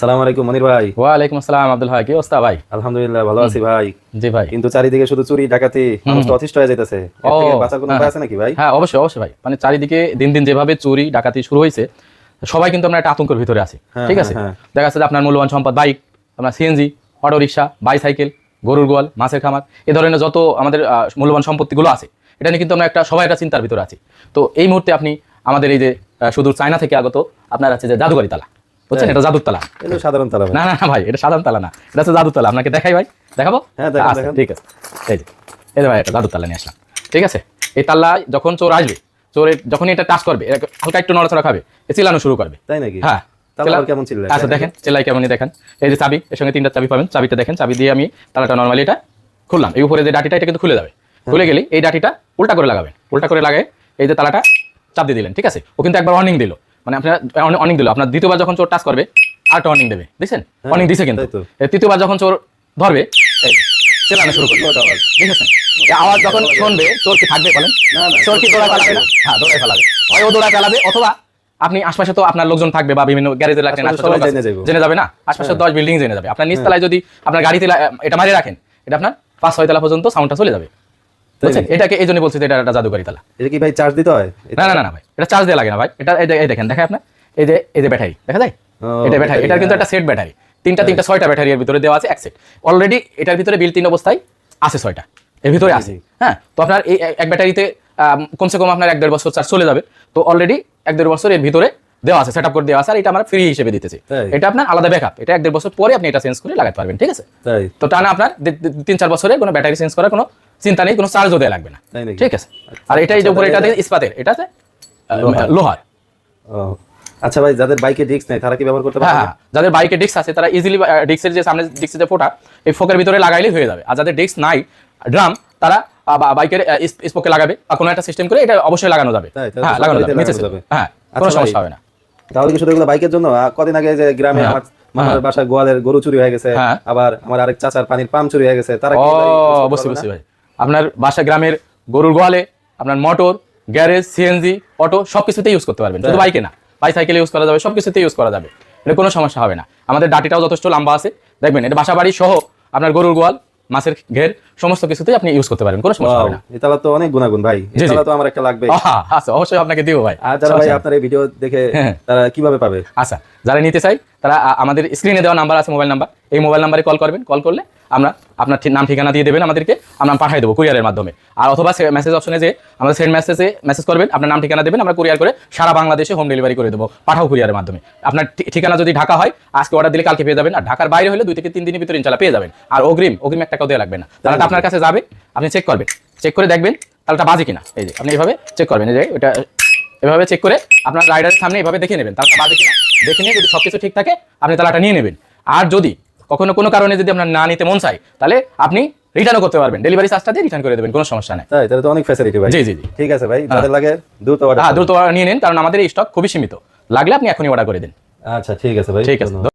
সালাম আলাইকুম মনির ভাই। ওয়ালাইকুম আসসালাম আব্দুল ভাই। কি অবস্থা ভাই? আলহামদুলিল্লাহ ভালো আছি ভাই। জি ভাই। কিন্তু চারিদিকে শুধু চুরি ডাকাতি মানুষ অতিষ্ঠ হয়ে যাইতেছে। বাঁচার কোনো হ্যাঁ। উপায় আছে নাকি ভাই? হ্যাঁ অবশ্যই অবশ্যই ভাই। মানে চারিদিকে দিন দিন যেভাবে চুরি ডাকাতি শুরু হয়েছে সবাই কিন্তু আমরা একটা আতঙ্কের ভিতরে আছি। হ্যাঁ, ঠিক আছে? হ্যাঁ, দেখা যাচ্ছে যে আপনার মূল্যবান সম্পদ বাইক আপনার সিএনজি অটো রিক্সা বাইসাইকেল গরুর গোয়াল মাছের খামার এ ধরনের যত আমাদের মূল্যবান সম্পত্তিগুলো আছে এটা নিয়ে কিন্তু আমরা একটা সবাই একটা চিন্তার ভিতরে আছি। তো এই মুহূর্তে আপনি আমাদের এই যে সুদূর চায়না থেকে আগত আপনার আছে যে জাদুঘরি তালা বুঝছেন হ্যাঁ। এটা জাদুর তালা। এটা সাধারণ তালা না না না ভাই এটা সাধারণ তালা না। এটা হচ্ছে জাদুর তালা। আপনাকে দেখাই ভাই। দেখাবো? হ্যাঁ, আচ্ছা, ঠিক আছে। এই যে এই যে ভাই এটা জাদুর তালা নিয়ে আসলাম। ঠিক আছে? এই তাল্লা যখন চোর আসবে চোর যখন এটা টাচ করবে হালকা একটু নড়াচড়া খাবে এ চিল্লানো শুরু করবে। তাই নাকি? হ্যাঁ। তালা কেমন আচ্ছা দেখেন কেমনই দেখেন। এই যে চাবি এর সঙ্গে তিনটা চাবি পাবেন। চাবিটা দেখেন চাবি দিয়ে আমি তালাটা নর্মালি এটা খুললাম। এই উপরে যে ডাটিটা এটা কিন্তু খুলে যাবে। খুলে গেলে এই ডাটিটা উল্টা করে লাগাবেন। উল্টা করে লাগায় এই যে তালাটা চাপ দিয়ে দিলেন ঠিক আছে? ও কিন্তু একবার ওয়ার্নিং দিল। মানে আপনার অর্নিং দিল। আপনার দ্বিতীয়বার যখন চোর টাচ করবে আরেকটা ওয়ার্নিং দেবে। দেখছেন? ওয়ার্নিং দিছে কিন্তু। তৃতীয়বার যখন চোর ধরবে চেলানো শুরু করবে। দেখেছেন? আওয়াজ যখন শুনবে চোর কি থাকবে বলেন? চোর কি দৌড়া চালাবে না? হ্যাঁ দৌড়া চালাবে হয় ও দৌড়া চালাবে অথবা আপনি আশপাশে তো আপনার লোকজন থাকবে বা বিভিন্ন গ্যারেজে রাখেন জেনে যাবে না? আশপাশে দশ বিল্ডিং জেনে যাবে। আপনার নিচতলায় যদি আপনার গাড়িতে এটা মারিয়ে রাখেন এটা আপনার পাঁচ ছয় তলা পর্যন্ত সাউন্ডটা চলে যাবে। বুঝছেন? এটাকে এই জন্য বলছি যে এটা একটা জাদুকারি তালা। এটা কি ভাই চার্জ দিতে হয়? না না না ভাই। এটা চার্জ দেওয়া লাগে না ভাই। এটা এই দেখেন দেখে আপনার। এই যে এই যে ব্যাটারি দেখা যায়? এটা ব্যাটারি কিন্তু হ্যাঁ। একটা সেট ব্যাটারি। তিনটা তিনটা ছয়টা ব্যাটারি এর ভিতরে দেওয়া আছে এক সেট অলরেডি এটার ভিতরে বিল তিন অবস্থায় আছে ছয়টা। এর ভিতরে আছে। হ্যাঁ? তো আপনার এই এক- ব্যাটারিতে কমসে কম আপনার এক দেড় বছর চার্জ চলে যাবে। তো অলরেডি এক দেড় বছর এর ভিতরে দেওয়া আছে সেট আপ করে দেওয়া আছে আর এটা আমরা ফ্রি হিসেবে দিতেছি। এটা আপনার আলাদা ব্যাকআপ এটা এক দেড় বছর পরে আপনি এটা চেঞ্জ করে লাগাতে পারবেন ঠিক আছে? তো টানা আপনার তিন চার বছরে কোনো ব্যাটারি চেঞ্জ করার কোনো চিন্তা নেই কোনো চার্জও দেওয়া লাগবে না। ঠিক আছে? আর এটা এই যে উপরে এটা দেখেন ইস্পাতের এটা আছে? লোহার। আচ্ছা ভাই যাদের বাইকে ডিস্ক নেই তারা কি ব্যবহার করতে হ্যাঁ পারবে? হ্যাঁ যাদের বাইকে ডিস্ক আছে তারা ইজিলি ডিস্কের যে সামনে ডিস্কের যে ফোটা এই ফোকের ভিতরে লাগাইলেই হয়ে যাবে। আর যাদের ডিস্ক নাই ড্রাম তারা বাইকের স্পোকে লাগাবে বা কোনো একটা সিস্টেম করে এটা অবশ্যই লাগানো যাবে। হ্যাঁ লাগানো যাবে। হ্যাঁ কোনো আচ্ছা সমস্যা হবে না। তাহলে কি শুধু এগুলো বাইকের জন্য? কদিন আগে যে গ্রামে হ্যাঁ, আমার মামার গোয়ালের গরু চুরি হয়ে গেছে। আবার আমার আরেক চাচার পানির পাম্প চুরি হয়ে গেছে তারা কি না? ভাই। আপনার বাসা গ্রামের গরুর গোয়ালে আপনার মোটর গ্যারেজ সিএনজি অটো সবকিছুতে ইউজ করতে পারবেন। শুধু বাইকে না বাইসাইকেল ইউজ করা যাবে সবকিছুতে ইউজ করা যাবে। এটা কোনো সমস্যা হবে না। আমাদের ডাটিটাও যথেষ্ট লম্বা আছে। দেখবেন এটা বাসা বাড়ি সহ আপনার গরুর গোয়াল মাছের ঘের সমস্ত কিছুতেই আপনি ইউজ করতে পারবেন কোনো সমস্যা হবে না। এই তো অনেক গুণাগুণ ভাই জি। তো আমার একটা লাগবে আচ্ছা অবশ্যই আপনাকে দিব ভাই। আর যারা ভাই আপনার এই ভিডিও দেখে হ্যাঁ। তারা কীভাবে পাবে? আচ্ছা যারা নিতে চাই তারা আমাদের স্ক্রিনে দেওয়া নাম্বার আছে মোবাইল নাম্বার এই মোবাইল নাম্বারে কল করবেন। কল করলে আমরা আপনার নাম, ঠিকানা দিয়ে দেবেন, আমাদেরকে আমরা পাঠিয়ে দেবো কুরিয়ারের মাধ্যমে। আর অথবা মেসেজ অপশনে যে আমাদের সেন্ড মেসেজে মেসেজ করবেন, আপনার নাম, ঠিকানা দেবেন, আমরা কুরিয়ার করে সারা বাংলাদেশে হোম ডেলিভারি করে দেবো, পাঠাও কুরিয়ারের মাধ্যমে। আপনার ঠিকানা যদি ঢাকা হয়, আজকে অর্ডার দিলে কালকে পেয়ে যাবেন, আর ঢাকার বাইরে হলে দুই থেকে তিন দিনের ভিতরে ইনশাল্লাহ পেয়ে যাবেন। আর অগ্রিম অগ্রিম এক টাকাও দেওয়া লাগবে না। তাহলে আপনার কাছে যাবে, আপনি চেক করবেন। চেক করে দেখবেন, তাহলে বাজে কিনা। এই যে, আপনি এভাবে চেক করবেন, এই যে এটা এভাবে চেক করে আপনার রাইডারের সামনে এভাবে দেখে নেবেন তার বাদে কিনা। দেখে নিয়ে যদি সবকিছু ঠিক থাকে আপনি তালাটা নিয়ে নেবেন। আর যদি কখনো কোনো কারণে যদি আপনার না নিতে মন চায় তাহলে আপনি রিটার্নও করতে পারবেন। ডেলিভারি চার্জটা দিয়ে রিটার্ন করে দেবেন কোনো সমস্যা নেই। তাই তাহলে তো অনেক ফ্যাসিলিটি ভাই। জি, জি, জি। ঠিক আছে ভাই যাদের লাগে দ্রুত অর্ডার হ্যাঁ দ্রুত অর্ডার নিয়ে নিন কারণ আমাদের এই স্টক খুবই সীমিত। লাগলে আপনি এখনই অর্ডার করে দিন। আচ্ছা ঠিক আছে ভাই ঠিক আছে।